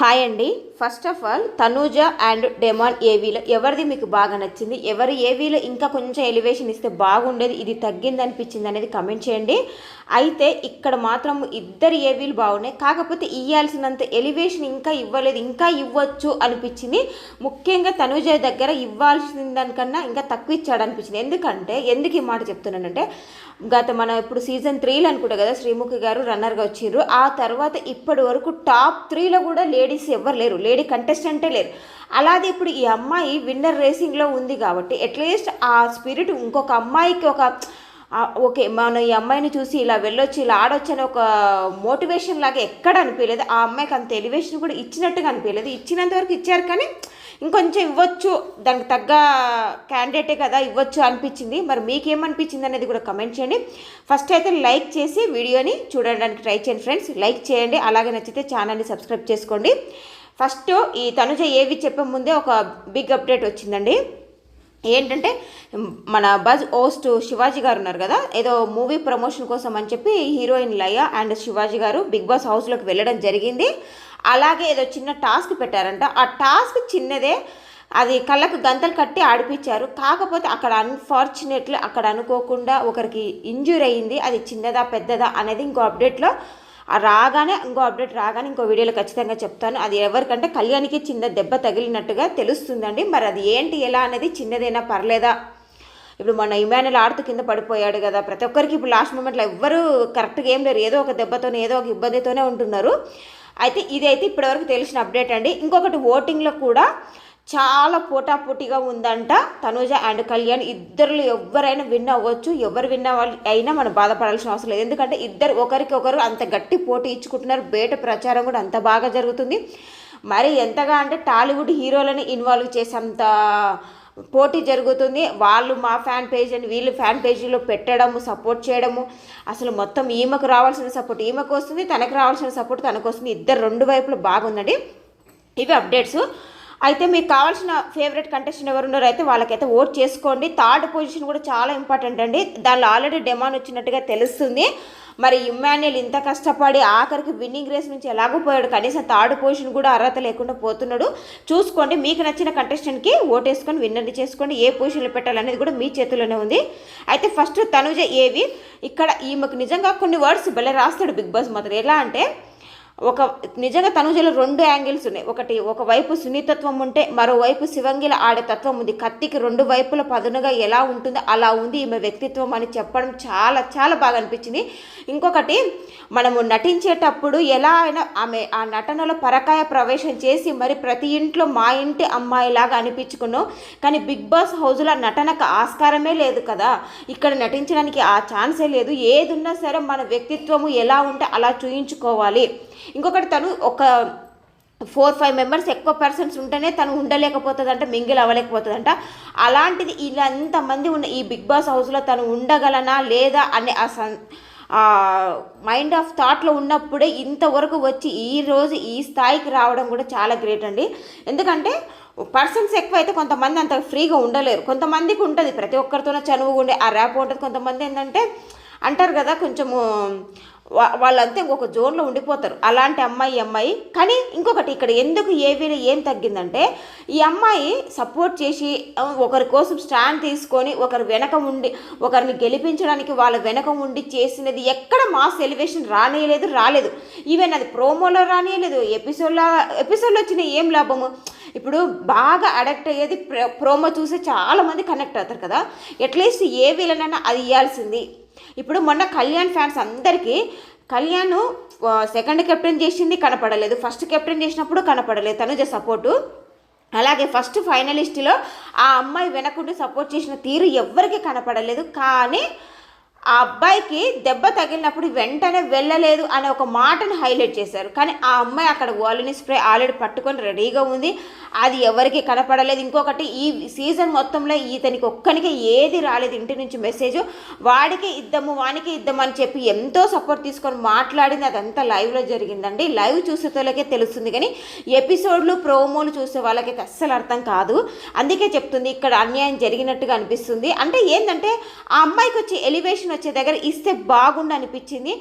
Hi అండి. First of all Tanuja and Demon ఏవీలో ఎవరిది మీకు బాగా నచ్చింది? ఎవరి ఏవీలో ఇంకా కొంచెం ఎలివేషన్ ఇస్తే బాగుండేది? ఇది తగ్గింది అనిపించింది అనేది కమెంట్ చేయండి. అయితే ఇక్కడ మాత్రం ఇద్దరు ఏవీలు బాగున్నాయి. కాకపోతే ఇవ్వాల్సినంత ఎలివేషన్ ఇంకా ఇవ్వలేదు. ఇంకా ఇవ్వచ్చు అనిపించింది. ముఖ్యంగా తనూజ దగ్గర ఇవ్వాల్సిన దానికన్నా ఇంకా తక్కువ ఇచ్చాడు అనిపించింది ఎందుకంటే ఎందుకు ఈ మాట చెప్తున్నానంటే గత మన ఇప్పుడు సీజన్ త్రీలో అనుకుంటా కదా శ్రీముఖి గారు రన్నర్గా వచ్చిర్రు. ఆ తర్వాత ఇప్పటి వరకు టాప్ త్రీలో కూడా లేడీస్ ఎవరు లేరు. లేడీ కంటెస్టెంటే లేరు. అలాగే ఇప్పుడు ఈ అమ్మాయి విన్నర్ రేసింగ్లో ఉంది కాబట్టి అట్లీస్ట్ ఆ స్పిరిట్ ఇంకొక అమ్మాయికి ఒక ఓకే మనం ఈ అమ్మాయిని చూసి ఇలా వెళ్ళొచ్చు ఇలా ఆడొచ్చు అని ఒక మోటివేషన్ లాగా ఎక్కడ అనిపించలేదు. ఆ అమ్మాయికి అంత ఎలివేషన్ కూడా ఇచ్చినట్టుగా అనిపించలేదు. ఇచ్చినంత వరకు ఇచ్చారు కానీ ఇంకొంచెం ఇవ్వచ్చు దానికి తగ్గ క్యాండిడేటే కదా ఇవ్వచ్చు అనిపించింది. మరి మీకేమనిపించింది అనేది కూడా కమెంట్ చేయండి. ఫస్ట్ అయితే లైక్ చేసి వీడియోని చూడడానికి ట్రై చేయండి ఫ్రెండ్స్ లైక్ చేయండి అలాగే నచ్చితే ఛానల్ని సబ్స్క్రైబ్ చేసుకోండి. ఫస్ట్ ఈ తనుజ ఏవి చెప్పే ముందే ఒక బిగ్ అప్డేట్ వచ్చిందండి. ఏంటంటే మన బజ్ హోస్ట్ శివాజీ గారు ఉన్నారు కదా ఏదో మూవీ ప్రమోషన్ కోసం అని చెప్పి హీరోయిన్ లయ అండ్ శివాజీ గారు బిగ్ బాస్ హౌస్లోకి వెళ్ళడం జరిగింది. అలాగే ఏదో చిన్న టాస్క్ పెట్టారంట. ఆ టాస్క్ చిన్నదే అది కళ్ళకు గంతలు కట్టి ఆడిపించారు. కాకపోతే అక్కడ అన్ఫార్చునేట్లీ అక్కడ అనుకోకుండా ఒకరికి ఇంజూర్ అయ్యింది. అది చిన్నదా పెద్దదా అనేది ఇంకో అప్డేట్లో రాగానే ఇంకో అప్డేట్ రాగానే ఇంకో వీడియోలో ఖచ్చితంగా చెప్తాను. అది ఎవరికంటే కళ్యాణికి చిన్న దెబ్బ తగిలినట్టుగా తెలుస్తుందండి. మరి అది ఏంటి ఎలా అనేది చిన్నదైనా పర్లేదా? ఇప్పుడు మన ఇమానుల్ ఆడుతూ కింద పడిపోయాడు కదా. ప్రతి ఒక్కరికి ఇప్పుడు లాస్ట్ మూమెంట్లో ఎవ్వరూ కరెక్ట్గా ఏం లేరు. ఏదో ఒక దెబ్బతోనే ఏదో ఒక ఇబ్బందితోనే ఉంటున్నారు. అయితే ఇదైతే ఇప్పటివరకు తెలిసిన అప్డేట్ అండి. ఇంకొకటి ఓటింగ్లో కూడా చాలా పోటాపోటీగా ఉందంట తనూజ అండ్ కళ్యాణ్. ఇద్దరు ఎవరైనా విన్ అవ్వచ్చు ఎవరు విన్న అయినా మనం బాధపడాల్సిన అవసరం లేదు. ఎందుకంటే ఇద్దరు ఒకరికి ఒకరు అంత గట్టి పోటీ ఇచ్చుకుంటున్నారు. బయట ప్రచారం కూడా అంత బాగా జరుగుతుంది. మరి ఎంతగా అంటే టాలీవుడ్ హీరోలని ఇన్వాల్వ్ చేసేంత పోటీ జరుగుతుంది. వాళ్ళు మా ఫ్యాన్ పేజ్ అని వీళ్ళు ఫ్యాన్ పేజీలో పెట్టడము సపోర్ట్ చేయడము. అసలు మొత్తం ఈమెకు రావాల్సిన సపోర్ట్ ఈమెకు వస్తుంది తనకు రావాల్సిన సపోర్ట్ తనకు వస్తుంది. ఇద్దరు రెండు వైపులు బాగుందండి. ఇవి అప్డేట్స్. అయితే మీకు కావాల్సిన ఫేవరెట్ కంటెస్టెంట్ ఎవరు ఉన్నారో అయితే వాళ్ళకైతే ఓట్ చేసుకోండి. థర్డ్ పొజిషన్ కూడా చాలా ఇంపార్టెంట్ అండి. దానిలో ఆల్రెడీ డిమాండ్ వచ్చినట్టుగా తెలుస్తుంది. మరి ఇమ్మాన్యుల్ ఇంత కష్టపడి ఆఖరికి విన్నింగ్ రేస్ నుంచి ఎలాగో పోయాడు? కనీసం థర్డ్ పొజిషన్ కూడా అర్హత లేకుండా పోతున్నాడు. చూసుకోండి. మీకు నచ్చిన కంటెస్టెంట్కి ఓటేసుకొని విన్నర్ని చేసుకోండి. ఏ పొజిషన్లో పెట్టాలనేది కూడా మీ చేతిలోనే ఉంది. అయితే ఫస్ట్ తనుజ ఏవి? ఇక్కడ ఈమెకు నిజంగా కొన్ని వర్డ్స్ భలే రాస్తాడు బిగ్ బాస్ మాత్రం. ఎలా అంటే ఒక నిజంగా తనుజలో రెండు యాంగిల్స్ ఉన్నాయి. ఒకటి ఒకవైపు సున్నితత్వం ఉంటే మరోవైపు శివంగిల ఆడే తత్వం ఉంది. కత్తికి రెండు వైపుల పదునుగా ఎలా ఉంటుందో అలా ఉంది ఈమె వ్యక్తిత్వం అని చెప్పడం చాలా చాలా బాగా అనిపించింది. ఇంకొకటి మనము నటించేటప్పుడు ఎలా అయినా ఆమె ఆ నటనలో పరకాయ ప్రవేశం చేసి మరి ప్రతి ఇంట్లో మా ఇంటి అమ్మాయిలాగా అనిపించుకున్నాం. కానీ బిగ్ బాస్ హౌస్లో నటనకు ఆస్కారమే లేదు కదా. ఇక్కడ నటించడానికి ఆ ఛాన్సే లేదు. ఏదున్నా సరే మన వ్యక్తిత్వము ఎలా ఉంటే అలా చూయించుకోవాలి. ఇంకొకటి తను ఒక ఫోర్ ఫైవ్ మెంబర్స్ ఎక్కువ పర్సన్స్ ఉంటేనే తను ఉండలేకపోతుందంట మింగిల్ అవ్వలేకపోతుందంట. అలాంటిది ఇలా ఎంతమంది ఉన్న ఈ బిగ్ బాస్ హౌస్లో తను ఉండగలనా లేదా అనే ఆ సన్ మైండ్ ఆఫ్ థాట్లో ఉన్నప్పుడే ఇంతవరకు వచ్చి ఈ రోజు ఈ స్థాయికి రావడం కూడా చాలా గ్రేట్ అండి. ఎందుకంటే పర్సన్స్ ఎక్కువ అయితే కొంతమంది అంత ఫ్రీగా ఉండలేరు. కొంతమందికి ఉంటుంది ప్రతి ఒక్కరితోనే చనువుగా ఉండే ఆ ర్యాప్ ఉంటుంది. కొంతమంది ఏంటంటే అంటారు కదా కొంచెము వాళ్ళంతా ఇంకొక జోన్లో ఉండిపోతారు. అలాంటి అమ్మాయి ఈ అమ్మాయి. కానీ ఇంకొకటి ఇక్కడ ఎందుకు ఏవీలో ఏం తగ్గిందంటే ఈ అమ్మాయి సపోర్ట్ చేసి ఒకరి కోసం స్టాండ్ తీసుకొని ఒకరి వెనక ఉండి ఒకరిని గెలిపించడానికి వాళ్ళ వెనక ఉండి చేసినది ఎక్కడ మాస్ ఎలివేషన్ రానియలేదు రాలేదు. ఈవెన్ అది ప్రోమోలో రానియలేదు ఎపిసోడ్లో ఎపిసోడ్లో వచ్చిన ఏం లాభము? ఇప్పుడు బాగా అడక్ట్ అయ్యేది ప్రోమో చూసి చాలామంది కనెక్ట్ అవుతారు కదా. అట్లీస్ట్ ఏ వీలనైనా అది ఇవ్వాల్సింది ఇప్పుడు మొన్న కళ్యాణ్ ఫ్యాన్స్ అందరికీ కళ్యాణ్ సెకండ్ కెప్టెన్ చేసింది కనపడలేదు. ఫస్ట్ కెప్టెన్ చేసినప్పుడు కనపడలేదు తనుజ సపోర్టు. అలాగే ఫస్ట్ ఫైనలిస్ట్లో ఆ అమ్మాయి వెనకుండి సపోర్ట్ చేసిన తీరు ఎవ్వరికీ కనపడలేదు. కానీ ఆ అబ్బాయికి దెబ్బ తగిలినప్పుడు వెంటనే వెళ్ళలేదు అనే ఒక మాటను హైలైట్ చేశారు. కానీ ఆ అమ్మాయి అక్కడ వాలిని స్ప్రే ఆల్రెడీ పట్టుకొని రెడీగా ఉంది. అది ఎవరికి కనపడలేదు. ఇంకొకటి ఈ సీజన్ మొత్తంలో ఇతనికి ఒక్కనికి ఏది రాలేదు. ఇంటి నుంచి మెసేజ్ వాడికి ఇద్దాము వానికి ఇద్దాము అని చెప్పి ఎంతో సపోర్ట్ తీసుకొని మాట్లాడింది. అదంతా లైవ్లో జరిగిందండి. లైవ్ చూసేతోళ్ళకే తెలుస్తుంది కానీ ఎపిసోడ్లు ప్రోమోలు చూసే వాళ్ళకైతే అస్సలు అర్థం కాదు. అందుకే చెప్తుంది ఇక్కడ అన్యాయం జరిగినట్టుగా అనిపిస్తుంది. అంటే ఏంటంటే ఆ అమ్మాయికి వచ్చి ఎలివేషన్ వచ్చే దగ్గర ఇస్తే బాగుండు అనిపించింది.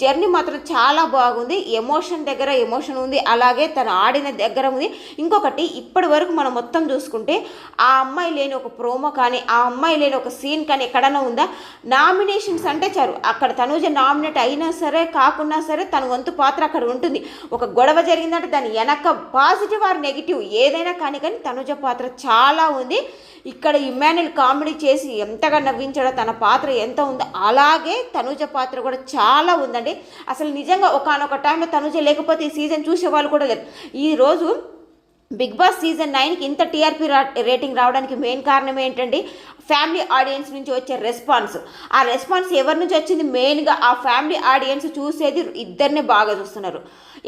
జర్నీ మాత్రం చాలా బాగుంది. ఎమోషన్ దగ్గర ఎమోషన్ ఉంది. అలాగే తను ఆడిన దగ్గర ఉంది. ఇంకొకటి ఇప్పటి వరకు మనం మొత్తం చూసుకుంటే ఆ అమ్మాయి లేని ఒక ప్రోమో కానీ ఆ అమ్మాయి లేని ఒక సీన్ కానీ ఎక్కడైనా ఉందా? నామినేషన్స్ అంటే చారు అక్కడ తనుజ నామినేట్ అయినా సరే కాకున్నా సరే తన వంతు పాత్ర అక్కడ ఉంటుంది. ఒక గొడవ జరిగిందంటే దాని వెనక పాజిటివ్ ఆర్ నెగిటివ్ ఏదైనా కానీ కానీ తనుజ పాత్ర చాలా ఉంది. ఇక్కడ ఇమాన్యుల్ కామెడీ చేసి ఎంతగా నవ్వించాడో తన పాత్ర ఎంత ఉందో అలాగే తనుజ పాత్ర కూడా చాలా ఉంది ఉందండి. అసలు నిజంగా ఒకనొక టైంలో తనుజ లేకపోతే ఈ సీజన్ చూసేవాళ్ళు కూడా లేరు. ఈరోజు బిగ్ బాస్ సీజన్ నైన్కి ఇంత టీఆర్పీ రేటింగ్ రావడానికి మెయిన్ కారణం ఏంటండి? ఫ్యామిలీ ఆడియన్స్ నుంచి వచ్చే రెస్పాన్స్ ఆ రెస్పాన్స్ ఎవరి నుంచి వచ్చింది? మెయిన్గా ఆ ఫ్యామిలీ ఆడియన్స్ చూసేది ఇద్దరిని బాగా చూస్తున్నారు.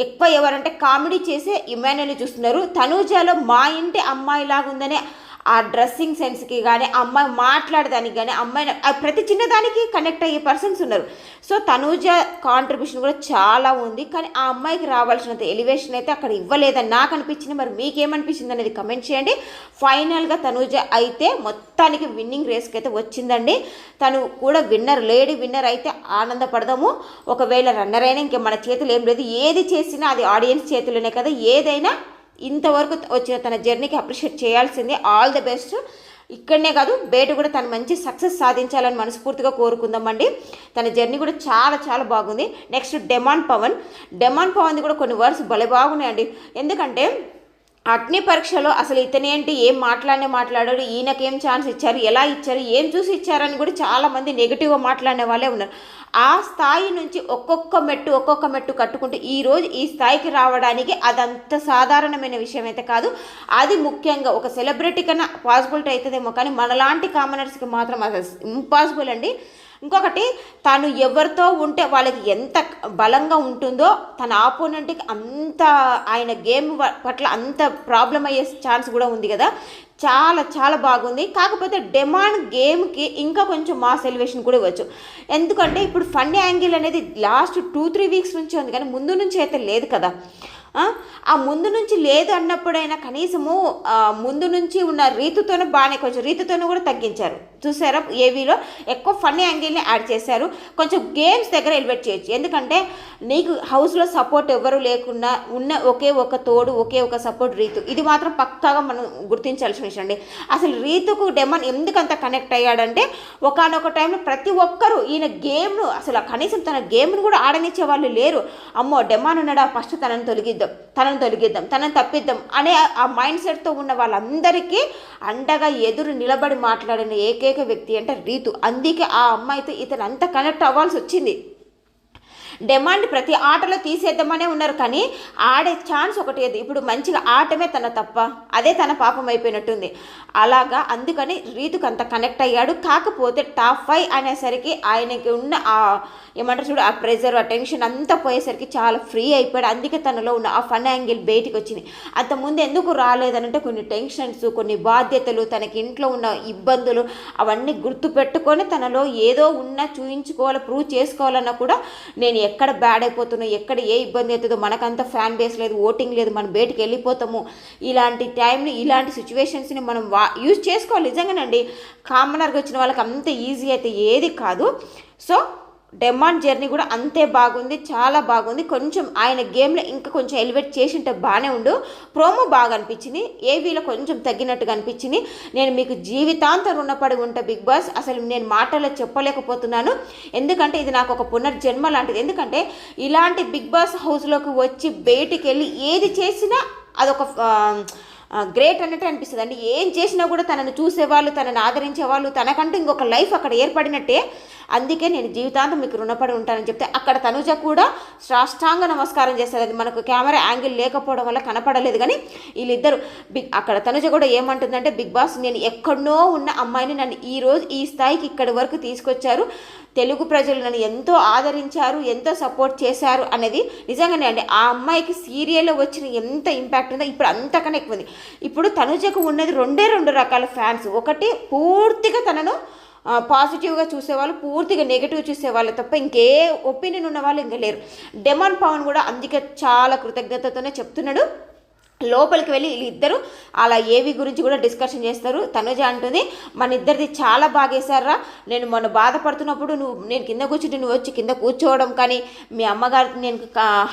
ఎక్కువ ఎవరంటే కామెడీ చేసే ఇమాన్యుల్ని చూస్తున్నారు. తనూజాలో మా ఇంటి అమ్మాయి లాగా ఉందనే ఆ డ్రెస్సింగ్ సెన్స్కి కానీ అమ్మాయి మాట్లాడడానికి కానీ అమ్మాయి ప్రతి చిన్నదానికి కనెక్ట్ అయ్యే పర్సన్స్ ఉన్నారు. సో తనూజ కాంట్రిబ్యూషన్ కూడా చాలా ఉంది. కానీ ఆ అమ్మాయికి రావాల్సినంత ఎలివేషన్ అయితే అక్కడ ఇవ్వలేదని నాకు అనిపించింది. మరి మీకేమనిపించింది అనేది కమెంట్ చేయండి. ఫైనల్గా తనూజ అయితే మొత్తానికి విన్నింగ్ రేస్కి అయితే వచ్చిందండి. తను కూడా విన్నర్ లేడీ విన్నర్ అయితే ఆనందపడదాము. ఒకవేళ రన్నర్ అయినా ఇంకా మన చేతులు ఏం లేదు. ఏది చేసినా అది ఆడియన్స్ చేతిలోనే కదా. ఏదైనా ఇంతవరకు వచ్చిన తన జర్నీకి అప్రిషియేట్ చేయాల్సిందే. All the best. ఇక్కడనే కాదు బయట కూడా తను మంచి సక్సెస్ సాధించాలని మనస్ఫూర్తిగా కోరుకుందామండి. తన జర్నీ కూడా చాలా చాలా బాగుంది. Next Demon Pavan. డెమాన్ పవన్ది కూడా కొన్ని వర్డ్స్ భలే బాగున్నాయండి. ఎందుకంటే అగ్ని పరీక్షలో అసలు ఇతనేంటి ఏం మాట్లాడనే మాట్లాడాడు. ఈయనకేం ఛాన్స్ ఇచ్చారు? ఎలా ఇచ్చారు? ఏం చూసి ఇచ్చారని కూడా చాలామంది నెగిటివ్గా మాట్లాడే వాళ్ళే ఉన్నారు. ఆ స్థాయి నుంచి ఒక్కొక్క మెట్టు ఒక్కొక్క మెట్టు కట్టుకుంటూ ఈరోజు ఈ స్థాయికి రావడానికి అదంత సాధారణమైన విషయం అయితే కాదు. అది ముఖ్యంగా ఒక సెలబ్రిటీ కన్నా పాసిబిలిటీ అవుతుందేమో కానీ మనలాంటి కామనర్స్కి మాత్రం అసలు ఇంపాసిబుల్ అండి. ఇంకొకటి తను ఎవరితో ఉంటే వాళ్ళకి ఎంత బలంగా ఉంటుందో తన ఆపోనెంట్కి అంత ఆయన గేమ్ పట్ల అంత ప్రాబ్లం అయ్యే ఛాన్స్ కూడా ఉంది కదా. చాలా చాలా బాగుంది. కాకపోతే డెమాండ్ గేమ్కి ఇంకా కొంచెం మాస్ ఎలివేషన్ కూడా ఇవ్వచ్చు. ఎందుకంటే ఇప్పుడు ఫండ్ యాంగిల్ అనేది లాస్ట్ టూ త్రీ వీక్స్ నుంచి ఉంది కానీ ముందు నుంచి అయితే లేదు కదా. ఆ? ముందు నుంచి లేదు అన్నప్పుడైనా కనీసము ముందు నుంచి ఉన్న రీతుతోనే బాగానే కొంచెం రీతితోను కూడా తగ్గించారు. చూసారా? ఏవీలో ఎక్కువ ఫన్నీ యాంగిల్ని యాడ్ చేశారు. కొంచెం గేమ్స్ దగ్గర ఎలివేట్ చేయొచ్చు. ఎందుకంటే నీకు హౌస్లో సపోర్ట్ ఎవరు లేకుండా ఉన్న ఒకే ఒక తోడు ఒకే ఒక సపోర్ట్ రీతు. ఇది మాత్రం పక్కాగా మనం గుర్తించాల్సిన విషయం అండి. అసలు రీతుకు డెమన్ ఎందుకంత కనెక్ట్ అయ్యాడంటే ఒకనొక టైంలో ప్రతి ఒక్కరూ ఈయన గేమ్ను అసలు కనీసం తన గేమ్ను కూడా ఆడనిచ్చే వాళ్ళు లేరు. అమ్మో డెమాన్ ఉన్నాడా? ఫస్ట్ తనని తొలగిద్దాం తనను తొలగిద్దాం తనను తప్పిద్దాం అనే ఆ మైండ్ సెట్తో ఉన్న వాళ్ళందరికీ అండగా ఎదురు నిలబడి మాట్లాడిన ఏకైక వ్యక్తి అంటే రీతు. అందుకే ఆ అమ్మాయితో ఇతను అంత కనెక్ట్ అవ్వాల్సి వచ్చింది. డిమాండ్ ప్రతి ఆటలో తీసేద్దామనే ఉన్నారు కానీ ఆడే ఛాన్స్ ఒకటి ఇప్పుడు మంచిగా ఆటమే తన తప్ప అదే తన పాపం అయిపోయినట్టుంది. అలాగా అందుకని రీతుకు అంత కనెక్ట్ అయ్యాడు. కాకపోతే టాప్ ఫైవ్ అనేసరికి ఆయనకి ఉన్న ఆ ఏమంటారు చూడు ఆ ప్రెజర్ ఆ టెన్షన్ అంతా పోయేసరికి చాలా ఫ్రీ అయిపోయాడు. అందుకే తనలో ఉన్న ఆ ఫన్ యాంగిల్ బయటికి వచ్చింది. అంతకుముందు ఎందుకు రాలేదనంటే కొన్ని టెన్షన్స్ కొన్ని బాధ్యతలు తనకి ఇంట్లో ఉన్న ఇబ్బందులు అవన్నీ గుర్తు పెట్టుకొని తనలో ఏదో ఉన్నా చూయించుకోవాలి ప్రూవ్ చేసుకోవాలన్నా కూడా నేను ఎక్కడ బ్యాడ్ అయిపోతున్నా ఎక్కడ ఏ ఇబ్బంది అవుతుందో మనకంత ఫ్యాన్ బేస్ లేదు ఓటింగ్ లేదు మనం బయటికి వెళ్ళిపోతాము. ఇలాంటి టైంని ఇలాంటి సిచ్యువేషన్స్ని మనం వా యూజ్ చేసుకోవాలి. నిజంగానండి కామనర్గా వచ్చిన వాళ్ళకి అంత ఈజీ అయితే ఏది కాదు. సో డెమాండ్ జర్నీ కూడా అంతే బాగుంది చాలా బాగుంది. కొంచెం ఆయన గేమ్లో ఇంకా కొంచెం ఎలివేట్ చేసింటే బాగానే ఉండు. ప్రోమో బాగా అనిపించింది. ఏవీలో కొంచెం తగ్గినట్టుగా అనిపించింది. నేను మీకు జీవితాంతం రుణపడి ఉంటా బిగ్ బాస్. అసలు నేను మాటల్లో చెప్పలేకపోతున్నాను. ఎందుకంటే ఇది నాకు ఒక పునర్జన్మ లాంటిది. ఎందుకంటే ఇలాంటి బిగ్ బాస్ హౌస్లోకి వచ్చి బయటికి వెళ్ళి ఏది చేసినా అదొక గ్రేట్ అన్నట్టు అనిపిస్తుంది. అండి ఏం చేసినా కూడా తనను చూసేవాళ్ళు తనను ఆదరించేవాళ్ళు తనకంటూ ఇంకొక లైఫ్ అక్కడ ఏర్పడినట్టే. అందుకే నేను జీవితాంతం మీకు రుణపడి ఉంటానని చెప్తే అక్కడ తనుజ కూడా సాష్టాంగ నమస్కారం చేస్తుంది. అది మనకు కెమెరా యాంగిల్ లేకపోవడం వల్ల కనపడలేదు కానీ వీళ్ళిద్దరు బిగ్ అక్కడ తనుజ కూడా ఏమంటుందంటే బిగ్ బాస్ నేను ఎక్కడనో ఉన్న అమ్మాయిని నన్ను ఈరోజు ఈ స్థాయికి ఇక్కడి వరకు తీసుకొచ్చారు. తెలుగు ప్రజలు నన్ను ఎంతో ఆదరించారు ఎంతో సపోర్ట్ చేశారు అనేది నిజంగానే అండి. ఆ అమ్మాయికి సీరియల్లో వచ్చిన ఎంత ఇంపాక్ట్ ఉందో ఇప్పుడు అంతకన్నా ఎక్కువ ఉంది. ఇప్పుడు తనుజకు ఉన్నది రెండే రెండు రకాల ఫ్యాన్స్ ఒకటి పూర్తిగా తనను పాజిటివ్గా చూసేవాళ్ళు పూర్తిగా నెగిటివ్ చూసేవాళ్ళు తప్ప ఇంకే ఒపీనియన్ ఉన్న వాళ్ళు ఇంకా లేరు. డెమాన్ పవన్ కూడా అందుకే చాలా కృతజ్ఞతతోనే చెప్తున్నాడు. లోపలికి వెళ్ళి వీళ్ళిద్దరు అలా ఏవి గురించి కూడా డిస్కషన్ చేస్తారు. తనుజ అంటుంది మన ఇద్దరిది చాలా బాగేశారా? నేను మొన్న బాధపడుతున్నప్పుడు నువ్వు నేను కింద కూర్చుంటే నువ్వు వచ్చి కింద కూర్చోవడం కానీ మీ అమ్మగారి నేను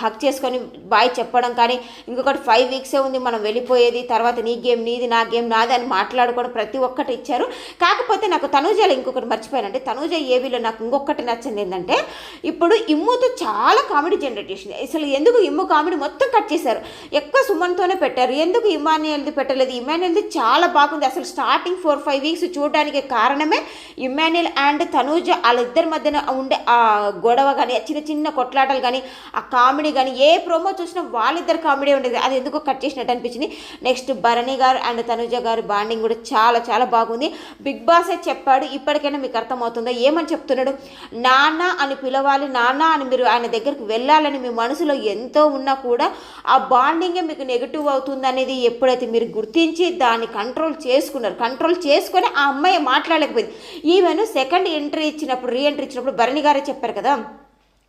హక్ చేసుకొని బాయ్ చెప్పడం కానీ ఇంకొకటి ఫైవ్ వీక్సే ఉంది మనం వెళ్ళిపోయేది తర్వాత నీ గేమ్ నీది నా గేమ్ నాది అని మాట్లాడుకోవడం ప్రతి ఒక్కటి ఇచ్చారు. కాకపోతే నాకు తనుజలో ఇంకొకటి మర్చిపోయానంటే తనుజ ఏవిలో నాకు ఇంకొకటి నచ్చింది ఏంటంటే ఇప్పుడు ఇమ్ముతో చాలా కామెడీ జనరేట్ చేసింది. అసలు ఎందుకు ఇమ్ము కామెడీ మొత్తం కట్ చేశారు? ఎక్కువ సుమన్తోనే పెట్టారు. ఎందుకు ఇమాన్యుయల్ది పెట్టలేదు? ఇమాన్యుయల్ది చాలా బాగుంది. అసలు స్టార్టింగ్ ఫోర్ ఫైవ్ వీక్స్ చూడడానికి కారణమే ఇమాన్యుయల్ అండ్ తనూజ వాళ్ళిద్దరి మధ్యన ఉండే ఆ గొడవ కానీ చిన్న చిన్న కొట్లాటలు కానీ ఆ కామెడీ కానీ ఏ ప్రోమో చూసినా వాళ్ళిద్దరు కామెడీ ఉండేది. అది ఎందుకో కట్ చేసినట్టు అనిపించింది. నెక్స్ట్ భరణి గారు అండ్ తనుజ గారు బాండింగ్ కూడా చాలా చాలా బాగుంది. బిగ్ బాసే చెప్పాడు ఇప్పటికైనా మీకు అర్థమవుతుందా? ఏమని చెప్తున్నాడు? నాన్న అని పిలవాలి నాన్న అని మీరు ఆయన దగ్గరికి వెళ్ళాలని మీ మనసులో ఎంతో ఉన్నా కూడా ఆ బాండింగే మీకు నెగిటివ్ అవుతుంది అవుతుందనేది ఎప్పుడైతే మీరు గుర్తించి దాన్ని కంట్రోల్ చేసుకున్నారు కంట్రోల్ చేసుకొని ఆ అమ్మాయి మాట్లాడలేకపోయింది ఈవెన్ సెకండ్ ఎంట్రీ ఇచ్చినప్పుడు రీఎంట్రీ ఇచ్చినప్పుడు భరణి గారే చెప్పారు కదా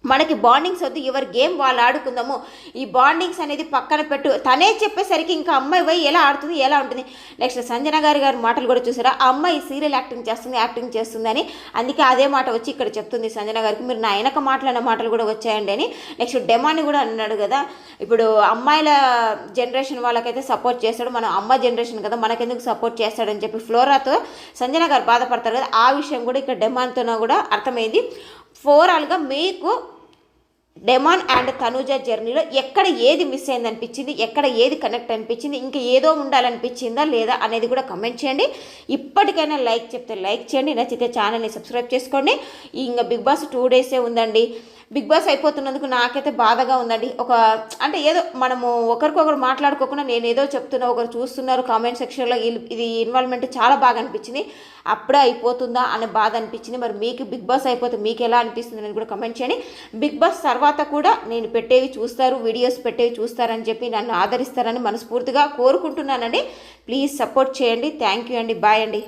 మనకి బాండింగ్స్ వద్దు ఎవరి గేమ్ వాళ్ళు ఆడుకుందాము. ఈ బాండింగ్స్ అనేది పక్కన పెట్టు. తనే చెప్పేసరికి ఇంకా అమ్మాయి పోయి ఎలా ఆడుతుంది ఎలా ఉంటుంది? నెక్స్ట్ సంజన గారి గారి మాటలు కూడా చూసారా? ఆ అమ్మాయి సీరియల్ యాక్టింగ్ చేస్తుంది యాక్టింగ్ చేస్తుందని. అందుకే అదే మాట వచ్చి ఇక్కడ చెప్తుంది సంజన గారికి. మీరు నా వెనక మాట్లాడిన మాటలు కూడా వచ్చాయండి అని. నెక్స్ట్ డెమాని కూడా అన్నాడు కదా. ఇప్పుడు అమ్మాయిల జనరేషన్ వాళ్ళకైతే సపోర్ట్ చేస్తాడు. మనం అమ్మ జనరేషన్ కదా మనకెందుకు సపోర్ట్ చేస్తాడని చెప్పి ఫ్లోరాతో సంజన గారు బాధపడతారు కదా. ఆ విషయం కూడా ఇక్కడ డెమాన్తో కూడా అర్థమైంది. ఓవరాల్గా మీకు డెమాన్ అండ్ తనూజ జర్నీలో ఎక్కడ ఏది మిస్ అయింది అనిపించింది ఎక్కడ ఏది కనెక్ట్ అనిపించింది ఇంకా ఏదో ఉండాలనిపించిందా లేదా అనేది కూడా కమెంట్ చేయండి. ఇప్పటికైనా లైక్ చెప్తే లైక్ చేయండి నచ్చితే ఛానల్ని సబ్స్క్రైబ్ చేసుకోండి. ఇంకా బిగ్ బాస్ టూ డేసే ఉందండి. బిగ్ బాస్ అయిపోతున్నందుకు నాకైతే బాధగా ఉందండి. ఒక అంటే ఏదో మనము ఒకరికొకరు మాట్లాడుకోకుండా నేను ఏదో చెప్తున్నా ఒకరు చూస్తున్నారు కామెంట్ సెక్షన్లో ఇది ఇన్వాల్వ్మెంట్ చాలా బాగా అనిపించింది. అప్పుడే అయిపోతుందా అనే బాధ అనిపించింది. మరి మీకు బిగ్ బాస్ అయిపోతే మీకు ఎలా అనిపిస్తుంది అని కూడా కమెంట్ చేయండి. బిగ్ బాస్ తర్వాత కూడా నేను పెట్టేవి చూస్తారు వీడియోస్ పెట్టేవి చూస్తారని చెప్పి నన్ను ఆదరిస్తారని మనస్ఫూర్తిగా కోరుకుంటున్నానండి. ప్లీజ్ సపోర్ట్ చేయండి. థ్యాంక్ యూ అండి. బాయ్ అండి.